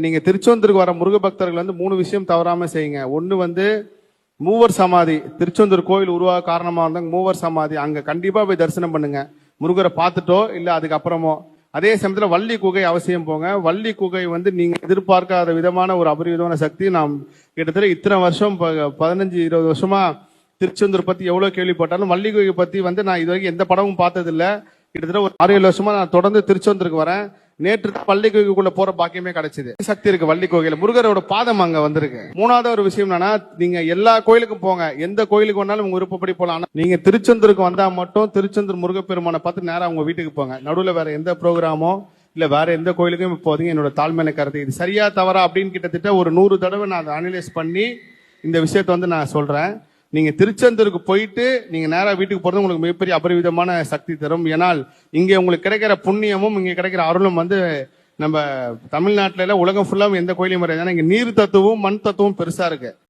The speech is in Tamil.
நீங்க திருச்செந்தூருக்கு வர முருக பக்தர்கள் வந்து மூணு விஷயம் தவறாம செய்யுங்க. ஒன்று வந்து மூவர் சமாதி திருச்செந்தூர் கோயில் உருவாக காரணமா இருந்தாங்க மூவர் சமாதி. அங்க கண்டிப்பா போய் தரிசனம் பண்ணுங்க. முருகரை பார்த்துட்டோ இல்ல அதுக்கப்புறமோ அதே சமயத்துல வள்ளி குகை அவசியம் போங்க. வள்ளி குகை வந்து நீங்க எதிர்பார்க்காத விதமான ஒரு அபரிவிதமான சக்தி நாம் கிட்டத்தட்ட இத்தனை வருஷம் ப- பதினஞ்சு இருபது வருஷமா திருச்செந்தூர் பத்தி எவ்வளவு கேள்விப்பட்டாலும் வள்ளி குகை பத்தி வந்து நான் இது வரைக்கும் எந்த படமும் பார்த்தது இல்ல கிட்டத்தட்ட ஒரு ஆறு ஏழு வருஷமா நான் தொடர்ந்து திருச்செந்தூருக்கு வரேன். நேற்று பள்ளி கோயிலுக்குள்ள போற பாக்கியமே கிடைச்சது. சக்தி இருக்கு வள்ளி கோயில் முருகரோட பாதம் அங்க வந்திருக்கு. மூணாவது ஒரு விஷயம் என்னன்னா நீங்க எல்லா கோயிலுக்கும் போங்க. எந்த கோயிலுக்கு வேணாலும் உங்க விருப்பப்படி போலாம். நீங்க திருச்செந்தூருக்கு வந்தா மட்டும் திருச்செந்தூர் முருகப்பெருமானை பார்த்து நேரம் உங்க வீட்டுக்கு போங்க. நடுவில் வேற எந்த ப்ரோக்ராமோ இல்ல வேற எந்த கோயிலுக்கும் போதீங்க என்னோட தாழ்மையான கருத்து இது. சரியா தவறா அப்படின்னு கிட்டத்தட்ட ஒரு நூறு தடவை நான் அதை அனலைஸ் பண்ணி இந்த விஷயத்த வந்து நான் சொல்றேன். நீங்க திருச்செந்தூருக்கு போயிட்டு நீங்க நேரா வீட்டுக்கு போறது உங்களுக்கு மிகப்பெரிய அபரிவிதமான சக்தி தரும். ஏனால் இங்க உங்களுக்கு கிடைக்கிற புண்ணியமும் இங்க கிடைக்கிற அருளும் வந்து நம்ம தமிழ்நாட்டில உலகம் ஃபுல்லாவும் எந்த கோயிலையும் வராது. ஏன்னா இங்க நீர் தத்துவம் மண் தத்துவம் பெருசா இருக்கு.